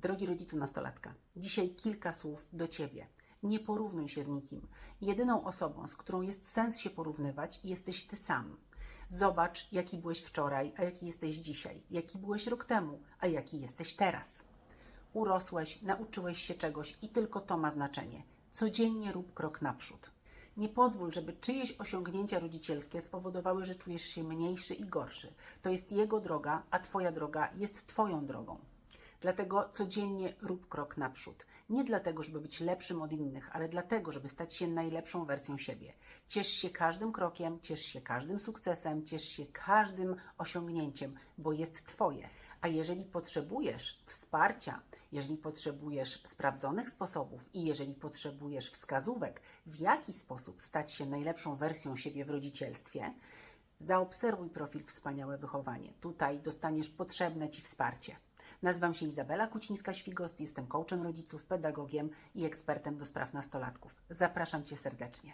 Drogi rodzicu nastolatka, dzisiaj kilka słów do Ciebie. Nie porównuj się z nikim. Jedyną osobą, z którą jest sens się porównywać, jesteś Ty sam. Zobacz, jaki byłeś wczoraj, a jaki jesteś dzisiaj, jaki byłeś rok temu, a jaki jesteś teraz. Urosłeś, nauczyłeś się czegoś i tylko to ma znaczenie. Codziennie rób krok naprzód. Nie pozwól, żeby czyjeś osiągnięcia rodzicielskie spowodowały, że czujesz się mniejszy i gorszy. To jest jego droga, a Twoja droga jest Twoją drogą. Dlatego codziennie rób krok naprzód. Nie dlatego, żeby być lepszym od innych, ale dlatego, żeby stać się najlepszą wersją siebie. Ciesz się każdym krokiem, ciesz się każdym sukcesem, ciesz się każdym osiągnięciem, bo jest Twoje. A jeżeli potrzebujesz wsparcia, jeżeli potrzebujesz sprawdzonych sposobów i jeżeli potrzebujesz wskazówek, w jaki sposób stać się najlepszą wersją siebie w rodzicielstwie, zaobserwuj profil Wspaniałe Wychowanie. Tutaj dostaniesz potrzebne Ci wsparcie. Nazywam się Izabela Kucińska-Świgost, jestem coachem rodziców, pedagogiem i ekspertem do spraw nastolatków. Zapraszam Cię serdecznie.